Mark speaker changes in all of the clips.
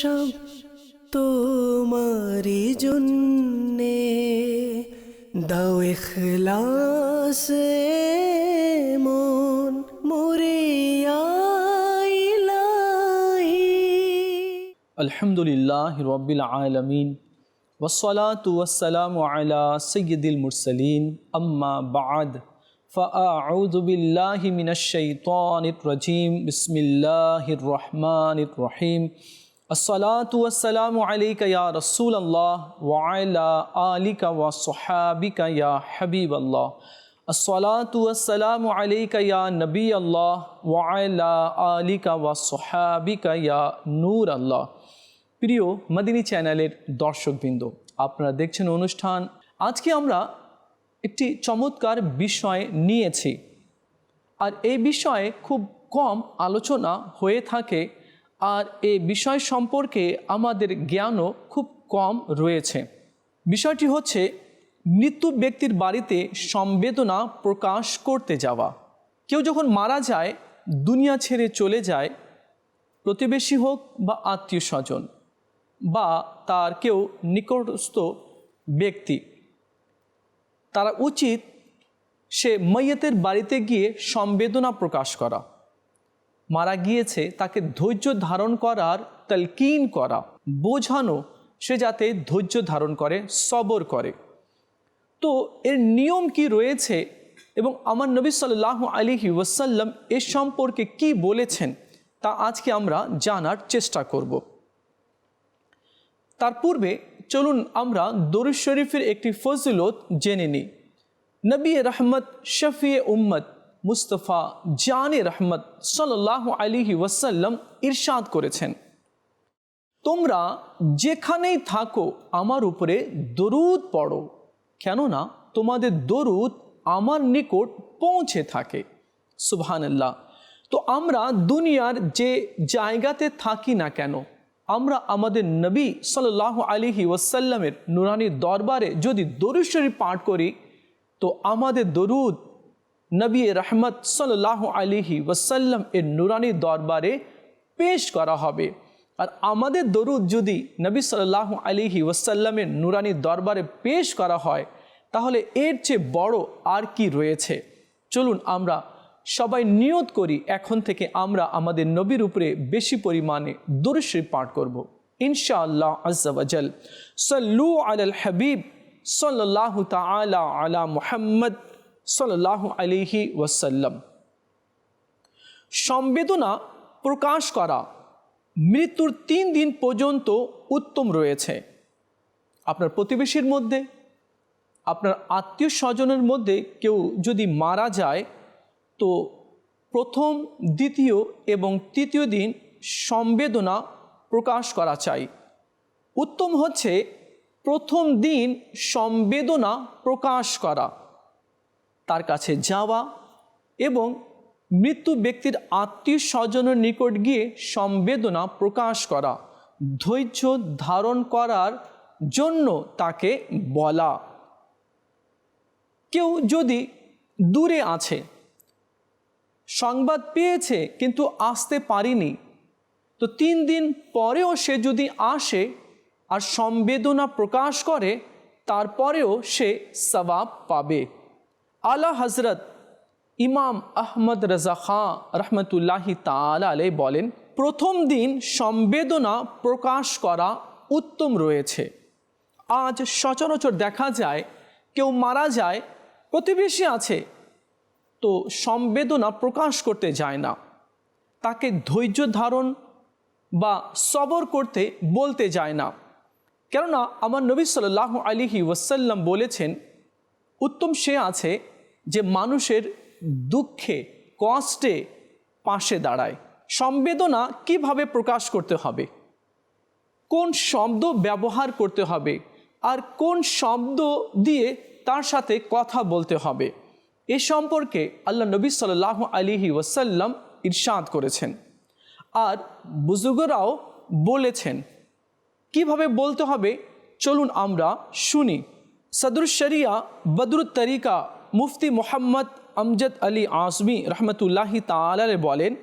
Speaker 1: সব তোমারি জন্যে দাও ইখলাস মন মরিয়া ইলাহি
Speaker 2: আলহামদুলিল্লাহ রব্বিল আলমিন ওসলাত ওয়াসালাম আলা সৈয়দুল মুরসলিন আম্মা বাদ فأعوذ بالله من الشيطان الرجيم بسم الله الرحمن الرحيم الصلاة والسلام عليك يا رسول الله وعلى آلك وصحابك يا حبيب الله الصلاة والسلام عليك يا نبي الله وعلى آلك وصحابك يا نور الله প্রিয় মাদিনী চ্যানেলের দর্শকবৃন্দ আপনারা দেখছেন অনুষ্ঠান আজকে আমরা একটি চমৎকার বিষয় নিয়েছি আর এই বিষয়ে খুব কম আলোচনা হয়ে থাকে আর এই বিষয় সম্পর্কে আমাদের জ্ঞানও খুব কম রয়েছে। বিষয়টি হচ্ছে মৃত্যু ব্যক্তির বাড়িতে সম্বেদনা প্রকাশ করতে যাওয়া। কেউ যখন মারা যায়, দুনিয়া ছেড়ে চলে যায়, প্রতিবেশী হোক বা আত্মীয় স্বজন বা তার কেউ নিকটস্থ ব্যক্তি, তারা উচিত সে মৈয়তের বাড়িতে গিয়ে সম্বেদনা প্রকাশ করা। মারা গিয়েছে, তাকে ধৈর্য ধারণ করার তালকিন করা। বোঝানো সে যাতে ধৈর্য ধারণ করে, সবর করে। তো এর নিয়ম কি রয়েছে এবং আমার নবী সাল্লাহ আলিহি ওয়াসাল্লাম এ সম্পর্কে কি বলেছেন, তা আজকে আমরা জানার চেষ্টা করব। তার পূর্বে চলুন আমরা দরুদ শরীফের একটি ফজিলত জেনে নিই। নবী রহমত শফিয়ে উম্মত মুস্তফা জানে রহমত সাল্লাহ আলিহি ওয়াসাল্লাম ইরশাদ করেছেন। তোমরা যেখানেই থাকো, আমার উপরে দরুদ পড়ো। কেননা তোমাদের দরুদ আমার নিকট পৌঁছে থাকে। সুবহানাল্লাহ। তো আমরা দুনিয়ার যে জায়গাতে থাকি না কেন, আমরা আমাদের নবী সাল্লাহ আলিহি ওয়াসাল্লামের নুরানি দরবারে যদি দরুদ শরীফ পাঠ করি, তো আমাদের দরুদ নবী রহমত সাল্লাহ আলিহি ওয়াসাল্লাম এর নুরানি দরবারে পেশ করা হবে। আর আমাদের দরুদ যদি নবী সাল্লাহ আলিহি ওয়াসাল্লামের নুরানি দরবারে পেশ করা হয়, তাহলে এর চেয়ে বড় আর কি রয়েছে? চলুন আমরা সবাই নিয়ত করি, এখন থেকে আমরা আমাদের নবীর উপরে বেশি পরিমাণে দুরুশ্রী পাঠ করব। ইনশাআল্লাহ আজ্জাওয়াজাল সাল্লু আলাল হাবিব সাল্লাহ তালা আলা মুহাম্মদ সাল্লাহ আলিহি ওয়াসাল্লাম। সংবেদনা প্রকাশ করা মৃত্যুর তিন দিন পর্যন্ত উত্তম রয়েছে। আপনার প্রতিবেশীর মধ্যে, আপনার আত্মীয় স্বজনের মধ্যে কেউ যদি মারা যায়, তো প্রথম, দ্বিতীয় এবং তৃতীয় দিন সংবেদনা প্রকাশ করা চাই। উত্তম হচ্ছে প্রথম দিন সংবেদনা প্রকাশ করা। তার কাছে যাওয়া এবং মৃত্যু ব্যক্তির আত্মীয় স্বজনের নিকট গিয়ে সংবেদনা প্রকাশ করা, ধৈর্য ধারণ করার জন্য তাকে বলা। কেউ যদি দূরে আছে, সংবাদ পেয়েছে কিন্তু আসতে পারিনি, তো তিন দিন পরেও সে যদি আসে আর সংবেদনা প্রকাশ করে, তারপরেও সে সবাব পাবে। আলা হজরত ইমাম আহমদ রাজা খাঁ রহমতুল্লাহি তালা আলাই বলেন, প্রথম দিন সংবেদনা প্রকাশ করা উত্তম রয়েছে। আজ সচরাচর দেখা যায়, কেউ মারা যায়, প্রতিবেশী আছে, তো সংবেদনা প্রকাশ করতে যায় না। তাকে ধৈর্য ধারণ বা সবর করতে বলতে যায় না। কেননা আমার নবী সাল্লাহ আলিহি ওয়াসাল্লাম বলেছেন, উত্তম সে আছে যে মানুষের দুঃখে, কষ্টে পাশে দাঁড়ায়। সংবেদনা কীভাবে প্রকাশ করতে হবে? কোন শব্দ ব্যবহার করতে হবে? আর কোন শব্দ দিয়ে তার সাথে কথা বলতে হবে? এ সম্পর্কে আল্লাহ নবী সাল্লাহ আলিহি ওয়াসাল্লাম ইরশাদ করেছেন। আর বুজুগরাও বলেছেন, কীভাবে বলতে হবে? চলুন আমরা শুনি। সদরুল শরিয়া বদরুত তরিকা মুফতি মোহাম্মদ আমজদ আলী আসমি রহমতুল্লাহি তালারে বলেন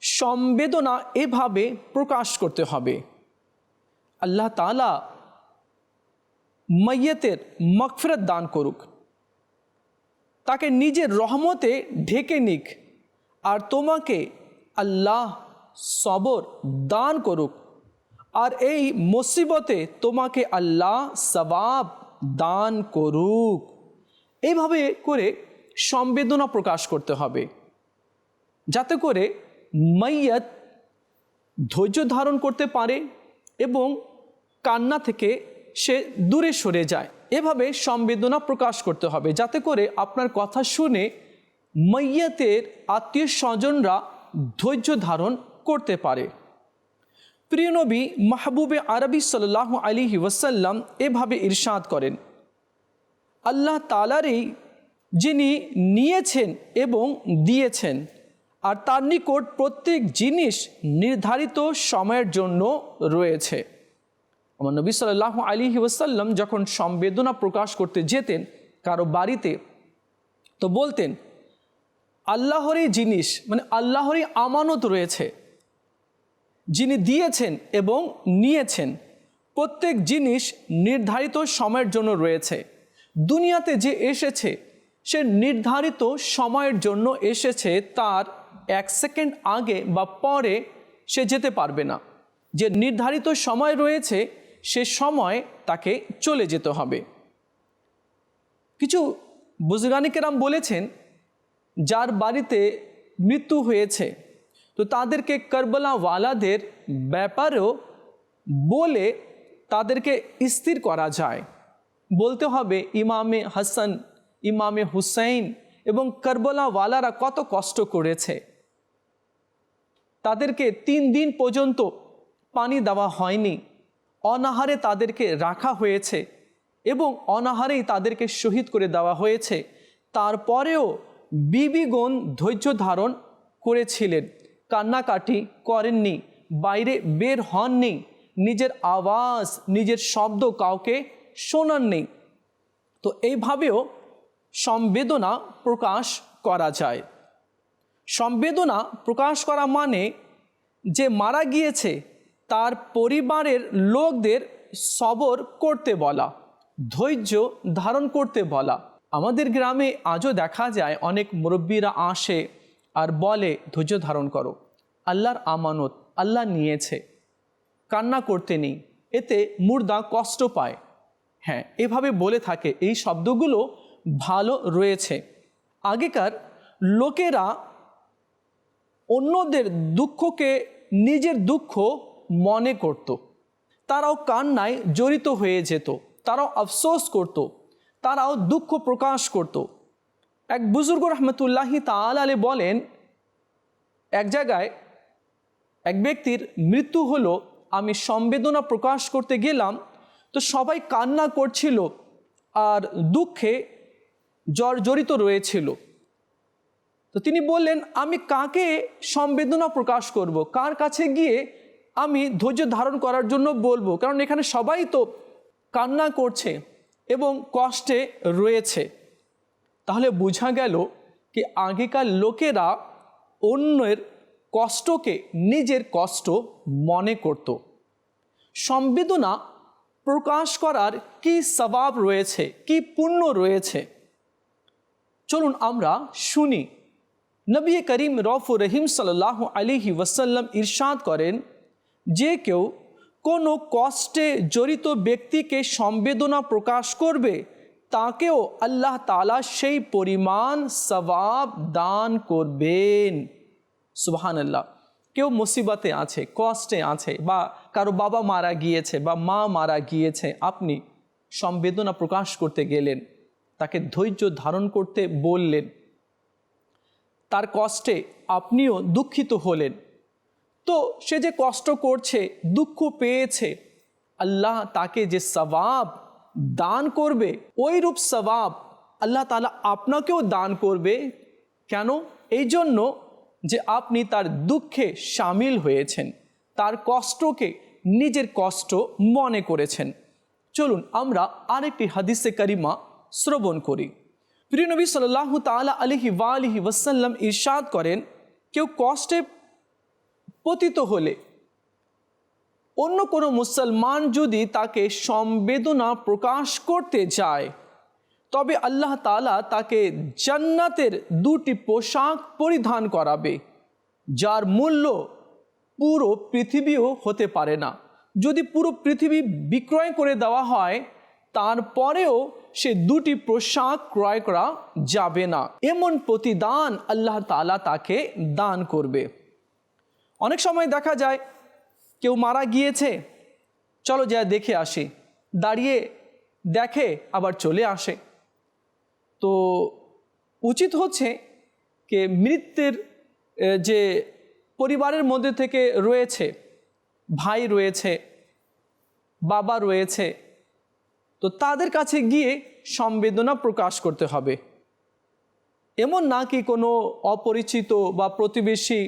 Speaker 2: সংবেদনা এভাবে প্রকাশ করতে হবে। আল্লাহ তালা মাইয়াতের মকফরত দান করুক। তাকে নিজের রহমতে ঢেকে নিক। আর তোমাকে আল্লাহ সবর দান করুক। আর এই মুসিবতে তোমাকে আল্লাহ সবাব দান করুক। এইভাবে করে সংবেদনা প্রকাশ করতে হবে। যাতে করে মাইয়াত ধৈর্য ধারণ করতে পারে এবং কান্না থেকে সে দূরে সরে যায়। এভাবে সংবেদনা প্রকাশ করতে হবে। যাতে করে আপনার কথা শুনে মাইয়াতের আত্মীয় স্বজনরা ধৈর্য ধারণ করতে পারে। প্রিয় নবী মাহবুবে আরবি সাল্লাহ আলী ওয়াসাল্লাম এভাবে ইরশাদ করেন। আল্লাহ তালারই যিনি নিয়েছেন এবং দিয়েছেন। আর তার নিকট প্রত্যেক জিনিস নির্ধারিত সময়ের জন্য রয়েছে। আমার নবী সাল্লাহ আলী ওয়াসাল্লাম যখন সংবেদনা প্রকাশ করতে যেতেন কারও বাড়িতে, তো বলতেন, আল্লাহরই জিনিস মানে আল্লাহরই আমানত রয়েছে। যিনি দিয়েছেন এবং নিয়েছেন, প্রত্যেক জিনিস নির্ধারিত সময়ের জন্য রয়েছে। দুনিয়াতে যে এসেছে, সে নির্ধারিত সময়ের জন্য এসেছে, তার এক সেকেন্ড আগে বা পরে সে যেতে পারবে না। যে নির্ধারিত সময় রয়েছে, সে সময় তাকে চলে যেতে হবে। কিছু বুজগানিকেরাম বলেছেন, যার বাড়িতে মৃত্যু হয়েছে, তো তাদেরকে কারবালাওয়ালাদের ব্যাপারেও বলে তাদেরকে স্থির করা যায়। বলতে হবে, ইমামে হাসান, ইমামে হুসাইন এবং কারবালাওয়ালারা কত কষ্ট করেছে। তাদেরকে তিন দিন পর্যন্ত পানি দেওয়া হয়নি। অনাহারে তাদেরকে রাখা হয়েছে এবং অনাহারেই তাদেরকে শহীদ করে দেওয়া হয়েছে। তারপরেও বিবিগণ ধৈর্য ধারণ করেছিলেন, কান্নাকাটি করেননি, বাইরে বের হননি। নিজের আওয়াজ, নিজের শব্দ কাউকে শোনাননি তো এইভাবেও সংবেদনা প্রকাশ করা যায়। সংবেদনা প্রকাশ করা মানে যে মারা গিয়েছে, তার পরিবারের লোকদের সবর করতে বলা, ধৈর্য ধারণ করতে বলা। আমাদের গ্রামে আজও দেখা যায়, অনেক মুরব্বীরা আসে আর বলে, ধৈর্য ধারণ করো। আল্লাহর আমানত, আল্লাহ নিয়েছে। কান্না করতে নেই। এতে মুর্দা কষ্ট পায়। হ্যাঁ এভাবে বলে থাকে। এই শব্দগুলো ভালো রয়েছে। আগেকার লোকেরা অন্যদের দুঃখকে নিজের দুঃখ মনে করত। তারাও কান্নায় জড়িত হয়ে যেত। তারাও আফসোস করত। তারাও দুঃখ প্রকাশ করত। এক বুজুর্গ রহমতুল্লাহি তালে বলেন, এক জায়গায় এক ব্যক্তির মৃত্যু হলো, আমি সংবেদনা প্রকাশ করতে গেলাম তো সবাই কান্না করছিল আর দুঃখে জর্জরিত রয়েছিল। তো তিনি বললেন, আমি কাকে সংবেদনা প্রকাশ করব? কার কাছে গিয়ে আমি ধৈর্য ধারণ করার জন্য বলব? কারণ এখানে সবাই তো কান্না করছে এবং কষ্টে রয়েছে। তাহলে বোঝা গেল কি আগেকার লোকেরা অন্যের কষ্টকে নিজের কষ্ট মনে করত। সংবেদনা প্রকাশ করার কি স্বভাব রয়েছে, কি পুণ্য রয়েছে? চলুন আমরা শুনি। নবী করিম রফ রহিম সাল্লাহ আলিহি ওয়াসাল্লাম ইরশাদ করেন, যে কেউ কোনো কষ্টে জড়িত ব্যক্তিকে সংবেদনা প্রকাশ করবে, তাকেও আল্লাহ তালা সেই পরিমাণ সবাব দান করবেন। সুবাহান আল্লাহ কেউ মুসিবতে আছে, কষ্টে আছে বা কারও বাবা মারা গিয়েছে বা মা মারা গিয়েছে, আপনি সংবেদনা প্রকাশ করতে গেলেন, তাকে ধৈর্য ধারণ করতে বললেন। তার কষ্টে আপনিও দুঃখিত হলেন। তো সে যে কষ্ট করছে, দুঃখ পেয়েছে, আল্লাহ তাকে যে সবাব দান করবে ওই রূপ সবাব আল্লাহ তালা আপনাকেও দান করবে। কেন? এই জন্য যে আপনি তার দুঃখে সামিল হয়েছেন, তার কষ্টকে নিজের কষ্ট মনে করেছেন। চলুন আমরা আরেকটি হাদিসে করিমা শ্রবণ করি। প্রিয় নবী সাল্লাহ তালা আলহি ওয়ালিহি ওয়াসাল্লাম ইরশাদ করেন, কেউ কষ্টে পতিত হলে অন্য কোনো মুসলমান যদি তাকে সম্বেদনা প্রকাশ করতে যায় তবে আল্লাহ তালা তাকে জান্নাতের দুটি পোশাক পরিধান করাবে, যার মূল্য পুরো পৃথিবীও হতে পারে না। যদি পুরো পৃথিবী বিক্রয় করে দেওয়া হয়, তারপরেও সে দুটি পোশাক ক্রয় করা যাবে না। এমন প্রতিদান আল্লাহ তালা তাকে দান করবে। অনেক সময় দেখা যায়, কেউ মারা গিয়েছে, চলো যা দেখে আসি। দাঁড়িয়ে দেখে আবার চলে আসে। তো উচিত হচ্ছে যে মৃত্যুর যে পরিবারের মধ্যে থেকে রয়েছে, ভাই রয়েছে, বাবা রয়েছে, তো তাদের কাছে গিয়ে সম্বেদনা প্রকাশ করতে হবে। এমন না কি কোনো অপরিচিত বা প্রতিবেশী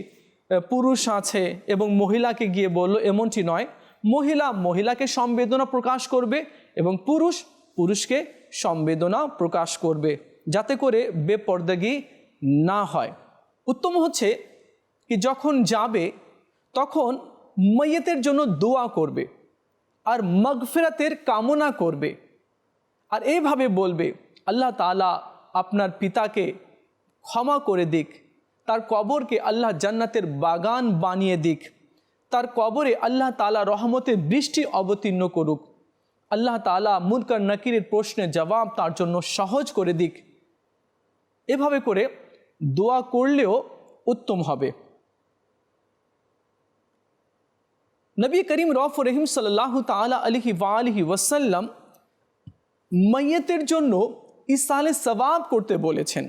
Speaker 2: পুরুষ আছে এবং মহিলাকে গিয়ে বলল, এমনটি নয়। মহিলা মহিলাকে সম্বেদনা প্রকাশ করবে এবং পুরুষ পুরুষকে সম্বেদনা প্রকাশ করবে। যাতে করে বেপর্দাগি না হয়। উত্তম হচ্ছে কি যখন যাবে, তখন মৈয়তের জন্য দোয়া করবে আর মগফিরাতের কামনা করবে। আর এইভাবে বলবে, আল্লাহ তালা আপনার পিতাকে ক্ষমা করে দিক, তার কবরকে আল্লাহ জান্নাতের বাগান বানিয়ে দিক, তার কবরে আল্লাহ তালা রহমতের বৃষ্টি অবতীর্ণ করুক। আল্লাহ তালা মুনকার নাকিরের প্রশ্নের জবাব তার জন্য সহজ করে দিক। এভাবে করে দোয়া করলেও উত্তম হবে। নবী করিম রফ রহিম সাল্লাহ তালা আলহি ওয়ালিহি ওয়াসাল্লাম মাইয়তের জন্য ইসালে সবাব করতে বলেছেন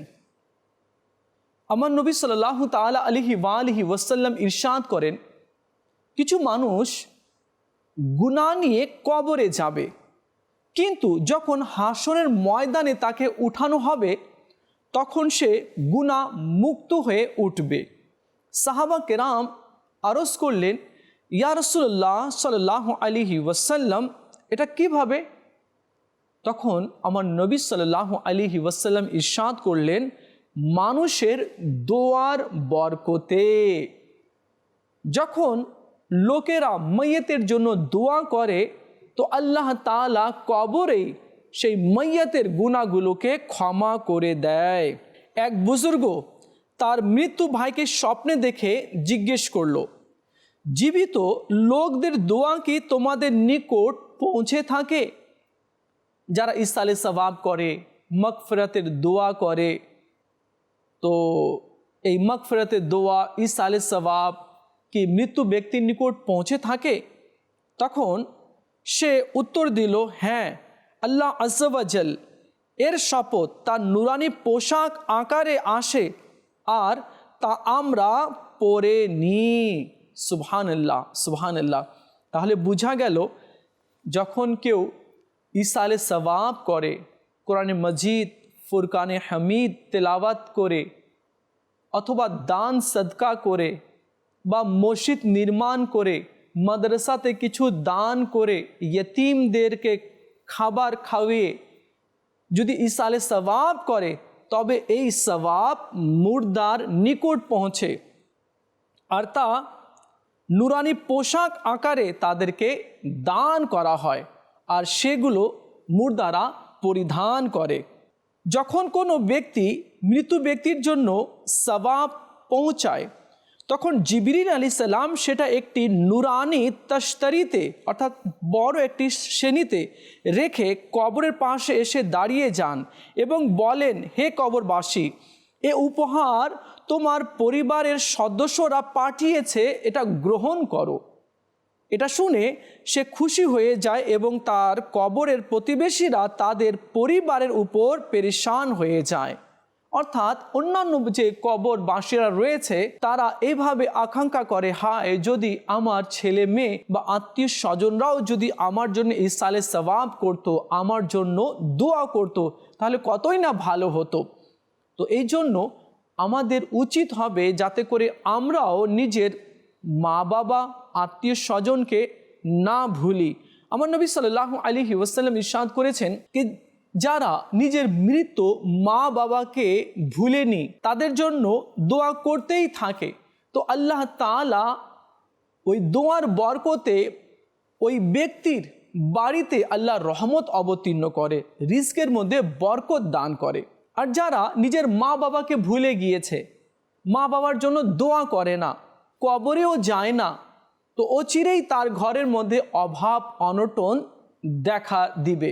Speaker 2: আমার নবী সাল্লাহ তালা আলহি ওয়ালিহি ওয়াসাল্লাম ইরশাদ করেন কিছু মানুষ গুণা নিয়ে কবরে যাবে কিন্তু যখন হাসনের ময়দানে তাকে উঠানো হবে তখন সে গুণা মুক্ত হয়ে উঠবে সাহাবা কেরাম আরজ করলেন ইয়া রসুল্লাহ সাল্লাহ আলিহি ওয়াসাল্লাম, এটা কীভাবে? তখন আমার নবী সাল্লাহ আলিহি ওয়াসাল্লাম ইরশাদ করলেন, মানুষের দোয়ার বরকতে। যখন লোকেরা মৈয়তের জন্য দোয়া করে, তো আল্লাহ তালা কবরেই সেই মৈয়তের গুণাগুলোকে ক্ষমা করে দেয়। এক বুজুর্গ তার মৃত্যু ভাইকে স্বপ্নে দেখে জিজ্ঞেস করল জীবিত লোকদের দোয়া কি তোমাদের নিকট পৌঁছে থাকে? যারা ইসালে সবাব করে মকফরাতের দোয়া করে, তো এই মকফরাতের দোয়া ইসালে সবাব কি মৃত্যু ব্যক্তির নিকট পৌঁছে থাকে? তখন সে উত্তর দিল হ্যাঁ আল্লাহ আজল এর শপথ তার নুরানি পোশাক আকারে আসে আর তা আমরা পরে নিই। সুবহান আল্লাহ সুবহান আল্লাহ তাহলে বোঝা গেল যখন কেউ ইসালে সবাব করে কোরআনে মজিদ ফুরকানে হামিদ তেলাওয়াত করে অথবা দান সদকা করে বা মসজিদ নির্মাণ করে মাদ্রাসাতে কিছু দান করে ইয়তিমদেরকে খাবার খাওয়িয়ে যদি ইসালে সবাব করে তবে এই সবাব মুর্দার নিকট পৌঁছে আর তা নুরানি পোশাক আকারে তাদেরকে দান করা হয় আর সেগুলো মুর্দারা পরিধান করে। যখন কোনো ব্যক্তি মৃত ব্যক্তির জন্য সবাব পৌঁছায়, তখন জিবিরিন আলী সালাম সেটা একটি নুরানি তস্তরিতে অর্থাৎ বড় একটি শ্রেণীতে রেখে কবরের পাশে এসে দাঁড়িয়ে যান এবং বলেন, হে কবরবাসী এ উপহার তোমার পরিবারের সদস্যরা পাঠিয়েছে, এটা গ্রহণ করো। এটা শুনে সে খুশি হয়ে যায় এবং তার কবরের প্রতিবেশীরা তাদের পরিবারের উপর পেরেশান হয়ে যায়। অর্থাৎ অন্যান্য যে কবর বাসীরা রয়েছে, তারা এইভাবে আকাঙ্ক্ষা করে, হায়, যদি আমার ছেলে মেয়ে বা আত্মীয় স্বজনরাও যদি আমার জন্য এই সালে সবাব করত, আমার জন্য দোয়া করত, তাহলে কতই না ভালো হতো। তো এই জন্য আমাদের উচিত হবে যাতে করে আমরাও নিজের মা বাবা, আত্মীয় স্বজনকে না ভুলি। আমার নবী সাল্লাহ আলী ওয়াসাল্লাম ইরশাদ করেছেন কি যারা নিজের মৃত মা বাবাকে ভুলেনি, তাদের জন্য দোয়া করতেই থাকে। তো আল্লাহ তালা ওই দোয়ার বরকতে ওই ব্যক্তির বাড়িতে আল্লাহ রহমত অবতীর্ণ করে রিস্কের মধ্যে বরকত দান করে। আর যারা নিজের মা বাবাকে ভুলে গিয়েছে, মা বাবার জন্য দোয়া করে না, কবরেও যায় না, তো অচিরেই তার ঘরের মধ্যে অভাব, অনটন দেখা দিবে।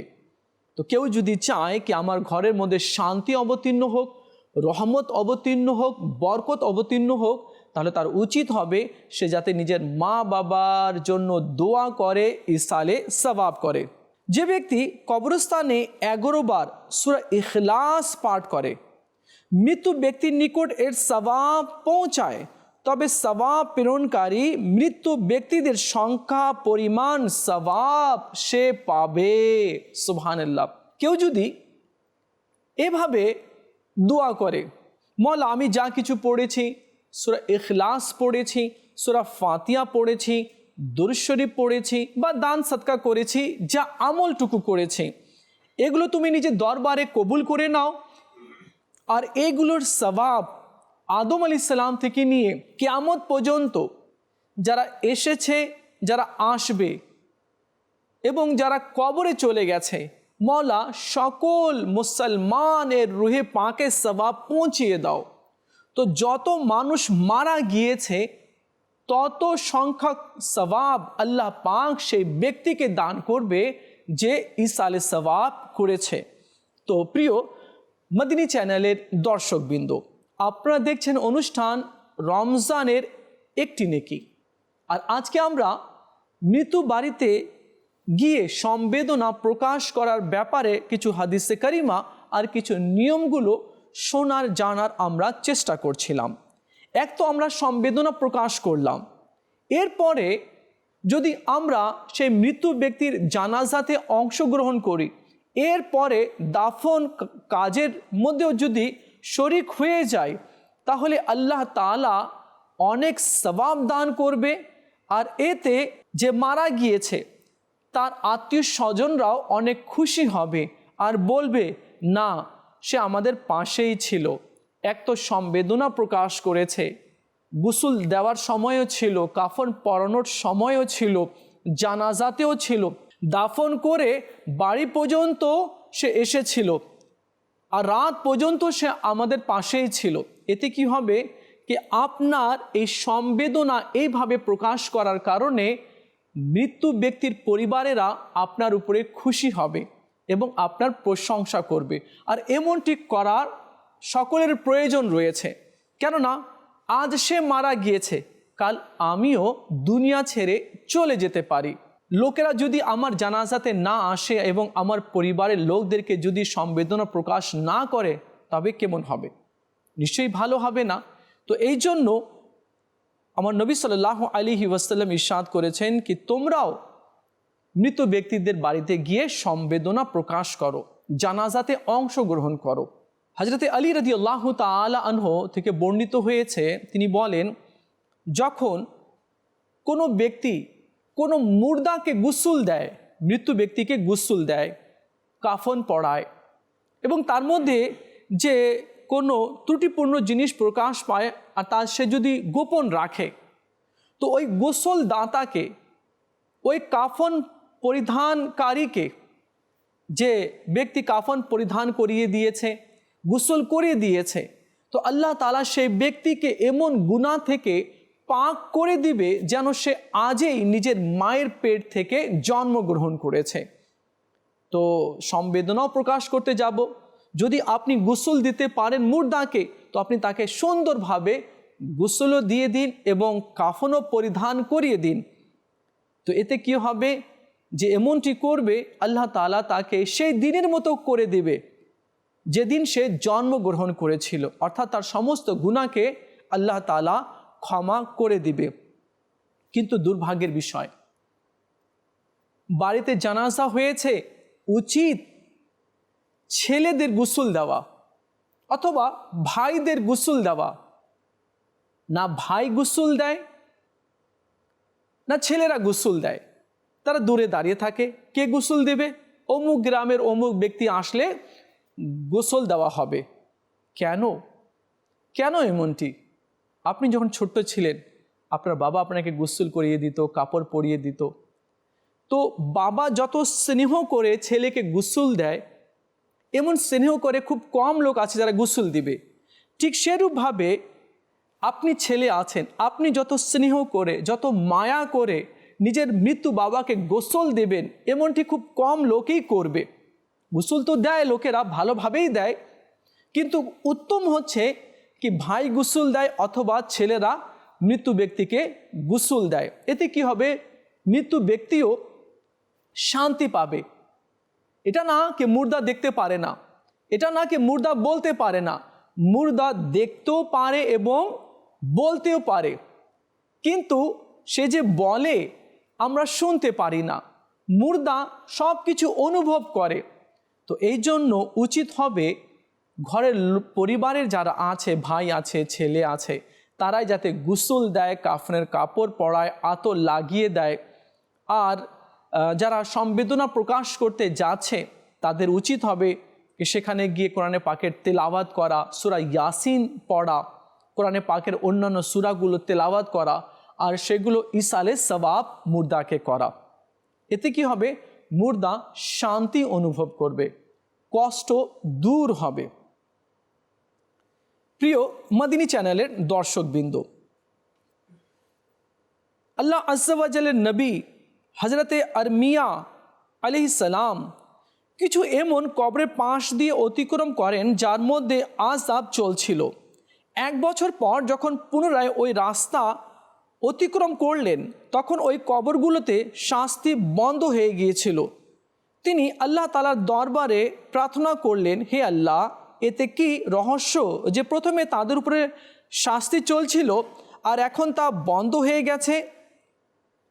Speaker 2: তো কেউ যদি চায় কি আমার ঘরের মধ্যে শান্তি অবতীর্ণ হোক, রহমত অবতীর্ণ হোক, বরকত অবতীর্ণ হোক, তাহলে তার উচিত হবে সে যাতে নিজের মা বাবার জন্য দোয়া করে, ইসালে সবাব করে। যে ব্যক্তি কবরস্থানে এগারো বার সুরা ইখলাস পাঠ করে, মৃত্যু ব্যক্তির নিকট এর সবাব পৌঁছায়, তবে সবাব প্রেরণকারী মৃত্যু ব্যক্তিদের সংখ্যা, পরিমাণ সবাব সে পাবে। সুবহানাল্লাহ। কেউ যদি এভাবে দোয়া করে মল আমি যা কিছু পড়েছি, সুরা ইখলাস পড়েছি, সুরা ফাতিয়া পড়েছি দুরশরীফ পড়েছি বা দান সৎকা করেছি, যা আমলটুকু করেছি, এগুলো তুমি নিজের দরবারে কবুল করে নাও। আর এগুলোর সবাব আদম আলি সালাম থেকে নিয়ে কেয়ামত পর্যন্ত যারা এসেছে, যারা আসবে এবং যারা কবরে চলে গেছে মলা সকল মুসলমানের রুহে পাকে সবাব পৌঁছিয়ে দাও। তো যত মানুষ মারা গিয়েছে তত সংখ্যক সবাব আল্লাহ পাক সেই ব্যক্তিকে দান করবে যে ইসালে সবাব করেছে। তো প্রিয়, মদিনী চ্যানেলের দর্শকবৃন্দ, আপনারা দেখছেন অনুষ্ঠান রমজানের একটি নেকি। আর আজকে আমরা মৃত্যু বাড়িতে গিয়ে সম্বেদনা প্রকাশ করার ব্যাপারে কিছু হাদিসে কারিমা আর কিছু নিয়মগুলো শোনার, জানার আমরা চেষ্টা করছিলাম। এক তো আমরা সম্বেদনা প্রকাশ করলাম। এরপরে যদি আমরা সেই মৃত্যু ব্যক্তির জানাজাতে অংশগ্রহণ করি, এরপরে দাফন কাজের মধ্যেও যদি শরিক হয়ে যায়, তাহলে আল্লাহ তাআলা অনেক সবাব দান করবে আর এতে যে মারা গিয়েছে, তার আত্মীয় স্বজনরাও অনেক খুশি হবে আর বলবে, না, সে আমাদের পাশেই ছিল। এক তো সম্বেদনা প্রকাশ করেছে। গুসুল দেওয়ার সময়ও ছিল, কাফন পরানোর সময়ও ছিল, জানাজাতেও ছিল। দাফন করে বাড়ি পর্যন্ত সে এসেছিল আর রাত পর্যন্ত সে আমাদের পাশেই ছিল। এতে কি হবে? কি আপনার এই সম্বেদনা এইভাবে প্রকাশ করার কারণে মৃত্যু ব্যক্তির পরিবারেরা আপনার উপরে খুশি হবে এবং আপনার প্রশংসা করবে। আর এমনটি করার সকলের প্রয়োজন রয়েছে। কেননা, আজ সে মারা গিয়েছে, কাল আমিও দুনিয়া ছেড়ে চলে যেতে পারি। লোকেরা যদি আমার জানাজাতে না আসে এবং আমার পরিবারের লোকদেরকে যদি সম্বেদনা প্রকাশ না করে, তবে কেমন হবে? নিশ্চয়ই ভালো হবে না? তো এই জন্য আমার নবী সাল্লাহ আলিহি ওয়াসাল্লাম ইরশাদ করেছেন কি, তোমরাও মৃত ব্যক্তিদের বাড়িতে গিয়ে সম্বেদনা প্রকাশ করো, জানাজাতে অংশগ্রহণ করো। হজরতে আলী রদি আল্লাহ তালা আনহ থেকে বর্ণিত হয়েছে, তিনি বলেন, যখন কোনো ব্যক্তি কোনো মুর্দাকে গুসুল দেয়, মৃত্যু ব্যক্তিকে গুসুল দেয়, কাফন পড়ায় এবং তার মধ্যে যে কোনো ত্রুটিপূর্ণ জিনিস প্রকাশ পায় আর তা সে যদি গোপন রাখে, তো ওই গোসল দাতাকে ওই কাফন পরিধানকারীকে যে ব্যক্তি কাফন পরিধান করিয়ে দিয়েছে গোসল করিয়ে দিয়েছে। তো আল্লাহ তালা সেই ব্যক্তিকে এমন গুণা থেকে পাক করে দিবে যেন সে আজই নিজের মায়ের পেট থেকে জন্মগ্রহণ করেছে। তো সম্বেদনাও প্রকাশ করতে যাব। যদি আপনি গোসল দিতে পারেন মুর্দাকে, তো আপনি তাকে সুন্দরভাবে গোসলও দিয়ে দিন এবং কাফনও পরিধান করিয়ে দিন। তো এতে কি হবে? যে এমনটি করবে, আল্লাহ তালা তাকে সেই দিনের মতো করে দেবে। যেদিন সে জন্মগ্রহণ করেছিল, অর্থাৎ তার সমস্ত গুণাকে আল্লাহ তালা ক্ষমা করে দিবে। কিন্তু দুর্ভাগ্যের বিষয়, বাড়িতে জানাজা হয়েছে, উচিত ছেলেদের গুসুল দেওয়া অথবা ভাইদের গুসুল দেওয়া। না ভাই গুসুল দেয়, না ছেলেরা গুসুল দেয়। তারা দূরে দাঁড়িয়ে থাকে, কে গুসুল দেবে? অমুক গ্রামের অমুক ব্যক্তি আসলে গোসল দেওয়া হবে। কেন? কেন এমনটি? আপনি যখন ছোট্ট ছিলেন, আপনার বাবা আপনাকে গোসল করিয়ে দিত, কাপড় পরিয়ে দিত। তো বাবা যত স্নেহ করে ছেলেকে গুসুল দেয়, এমন স্নেহ করে খুব কম লোক আছে যারা গুসুল দিবে। ঠিক সেরূপভাবে আপনি ছেলে আছেন, আপনি যত স্নেহ করে, যত মায়া করে নিজের মৃত্যু বাবাকে গোসল দেবেন, এমনটি খুব কম লোকেই করবে। গোসল তো দেয়, লোকেরা ভালোভাবেই দেয়। কিন্তু উত্তম হচ্ছে কি ভাই গুসুল দেয় অথবা ছেলেরা মৃত্যু ব্যক্তিকে গুসুল দেয়। এতে কি হবে? মৃত্যু ব্যক্তিও শান্তি পাবে। এটা না কি মুর্দা দেখতে পারে না। এটা না কি মুর্দা বলতে পারে না। মুর্দা দেখতেও পারে এবং বলতেও পারে। কিন্তু সে যে বলে, আমরা শুনতে পারি না। মুর্দা সব কিছু অনুভব করে। তো এই জন্য উচিত হবে ঘরের পরিবারের যারা আছে, ভাই আছে, ছেলে আছে, তারাই যাতে গুসল দেয়, কাফনের কাপড় পরায়, আতর লাগিয়ে দেয়। আর যারা সংবেদনা প্রকাশ করতে যাচ্ছে, তাদের উচিত হবে সেখানে গিয়ে কোরআনে পাকের তেলাওয়াত করা, সুরা ইয়াসিন পড়া, কোরআনে পাকের অন্যান্য সুরাগুলো তেলাওয়াত করা, আর সেগুলো ইসালে সবাব মুর্দাকে করা। এতে কি হবে? মুর্দা শান্তি অনুভব করবে। কষ্ট দূর হবে। প্রিয় মদিনী চ্যানেলের দর্শকবৃন্দ, আল্লাহ আজ্জাওয়াজালের নবী হজরতে আরমিয়া আলি সালাম কিছু এমন কবরের পাশ দিয়ে অতিক্রম করেন যার মধ্যে আজাব চলছিল। এক বছর পর যখন পুনরায় ওই রাস্তা অতিক্রম করলেন, তখন ওই কবরগুলোতে শাস্তি বন্ধ হয়ে গিয়েছিল। তিনি আল্লাহ তালার দরবারে প্রার্থনা করলেন, হে আল্লাহ, এতে কি রহস্য যে প্রথমে তাদের উপরে শাস্তি চলছিল আর এখন তা বন্ধ হয়ে গেছে?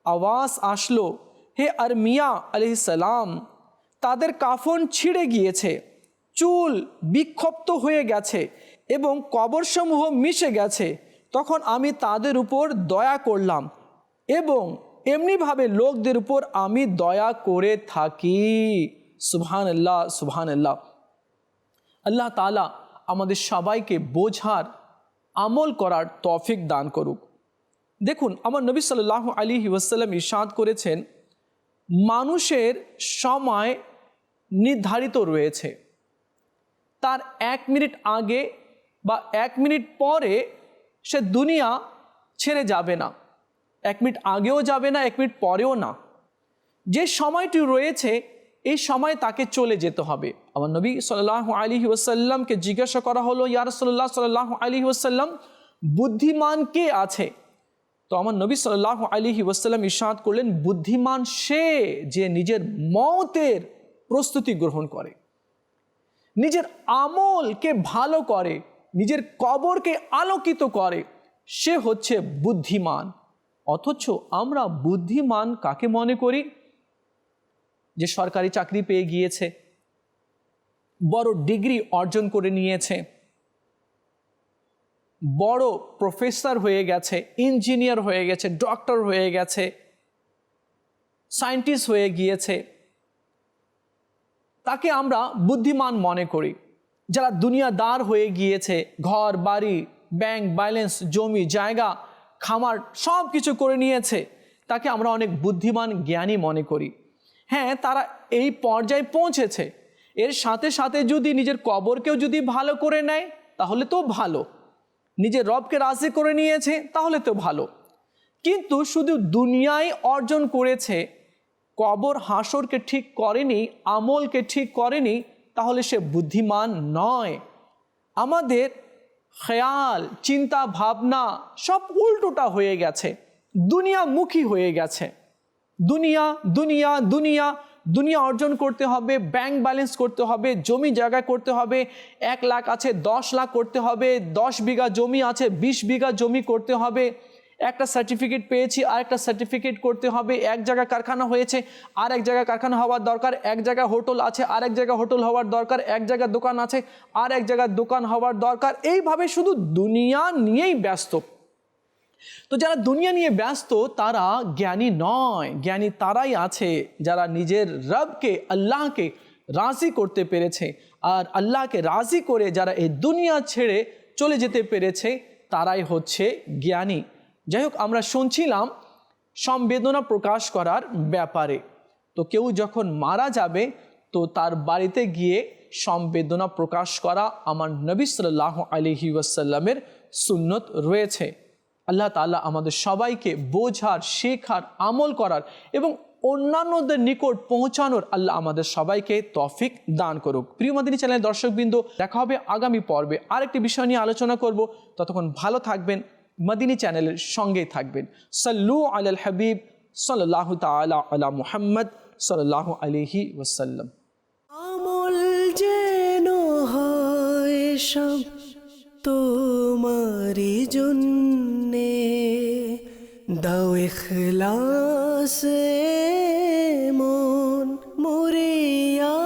Speaker 2: আওয়াজ আসলো, হে আর মিয়া সালাম, তাদের কাফন ছিঁড়ে গিয়েছে, চুল বিক্ষিপ্ত হয়ে গেছে এবং কবরসমূহ মিশে গেছে। তখন আমি তাদের উপর দয়া করলাম এবং এমনিভাবে লোকদের উপর আমি দয়া করে থাকি। সুবহান আল্লাহ সুবহান আল্লাহ আল্লাহ তালা আমাদের সবাইকে বোঝার, আমল করার তফিক দান করুক। দেখুন, আমার নবী সাল্লাহ আলী ওয়াসাল্লাম ইরশাদ করেছেন, মানুষের সময় নির্ধারিত রয়েছে। তার এক মিনিট আগে বা এক মিনিট পরে সে দুনিয়া ছেড়ে যাবে না। এক মিনিট আগেও যাবে না, এক মিনিট পরেও না। যে সময়টি রয়েছে, এই সময় তাকে চলে যেতে হবে। আমার নবী সাল্লাহ আলী ওসাল্লামকে জিজ্ঞাসা করা হলো ইয়ার সাল্লাহ সাল্লাহ আলী ওসাল্লাম বুদ্ধিমান কে আছে? তো আমার নবী সাল্লাহ আলী ওসাল্লাম ইশাদ করলেন, বুদ্ধিমান সে যে নিজের মতের প্রস্তুতি গ্রহণ করে, নিজের আমলকে ভালো করে, নিজের কবরকে আলোকিত করে, সে হচ্ছে বুদ্ধিমান। অথচ আমরা বুদ্ধিমান কাকে মনে করি? যে সরকারি চাকরি পেয়ে গিয়েছে, বড় ডিগ্রি অর্জন করে নিয়েছে, বড় প্রফেসর হয়ে গেছে, ইঞ্জিনিয়ার হয়ে গেছে, ডক্টর হয়ে গেছে, সায়েন্টিস্ট হয়ে গিয়েছে। তাকে আমরা বুদ্ধিমান মনে করি। যারা দুনিয়াদার হয়ে গিয়েছে, ঘর, বাড়ি, ব্যাংক, ব্যালেন্স, জমি, জায়গা খামার সব কিছু করে নিয়েছে। তাকে আমরা অনেক বুদ্ধিমান, জ্ঞানী মনে করি। হ্যাঁ তারা এই পর্যায়ে পৌঁছেছে। এর সাথে সাথে যদি নিজের কবরকেও যদি ভালো করে নেয়, তাহলে তো ভালো। নিজের রবকে রাজি করে নিয়েছে, তাহলে তো ভালো। কিন্তু শুধু দুনিয়ায় অর্জন করেছে, কবর হাসরকে ঠিক করেনি, আমলকে ঠিক করেনি, তাহলে সে বুদ্ধিমান নয়। আমাদের খেয়াল, চিন্তা, ভাবনা সব উল্টোটা হয়ে গেছে। দুনিয়ামুখী হয়ে গেছে। দুনিয়া দুনিয়া দুনিয়া দুনিয়া অর্জন করতে হবে ব্যাংক ব্যালেন্স করতে হবে, জমি জায়গা করতে হবে, এক লাখ আছে, দশ লাখ করতে হবে, দশ বিঘা জমি আছে, বিশ বিঘা জমি করতে হবে। একটা সার্টিফিকেট পেয়েছি আর একটা সার্টিফিকেট করতে হবে। এক জায়গায় কারখানা হয়েছে আর এক জায়গায় কারখানা হওয়ার দরকার। এক জায়গায় হোটেল আছে আর এক জায়গায় হোটেল হওয়ার দরকার। এক জায়গায় দোকান আছে আর এক জায়গায় দোকান হওয়ার দরকার। এইভাবে শুধু দুনিয়া নিয়েই ব্যস্ত। তো যারা দুনিয়া নিয়ে ব্যস্ত, তারা জ্ঞানী নয়। জ্ঞানী তারাই আছে যারা নিজের রবকে, আল্লাহকে রাজি করতে পেরেছে। আর আল্লাহকে রাজি করে যারা এই দুনিয়া ছেড়ে চলে যেতে পেরেছে, তারাই হচ্ছে জ্ঞানী। যাই হোক আমরা শুনছিলাম সংবেদনা প্রকাশ করার ব্যাপারে। তো কেউ যখন মারা যাবে, তো তার বাড়িতে গিয়ে সম্বেদনা প্রকাশ করা আমার নবী সাল্লাহ আলহি ওয়াসাল্লামের সুন্নত রয়েছে। আল্লাহ তাআলা আমাদের সবাইকে বোঝার, শেখার, আমল করার এবং অন্যান্যদের নিকট পৌঁছানোর আল্লাহ আমাদের সবাইকে তফিক দান করুক। প্রিয় মাদিনী চ্যানেলের দর্শকবৃন্দ, দেখা হবে আগামী পর্বে। আরেকটি বিষয় নিয়ে আলোচনা করব। ততক্ষণ ভালো থাকবেন মদিনী চ্যানেলের সঙ্গেই থাকবেন। সাল্লু আল হাবিব সাল্লাহ তালা আলা মুহাম্মদ সাল্লাহ আলিহি ওসাল্লাম
Speaker 1: আমল যেন হয় সব তোমারি জন্যে, দাও এখলাসে মন, মরিয়া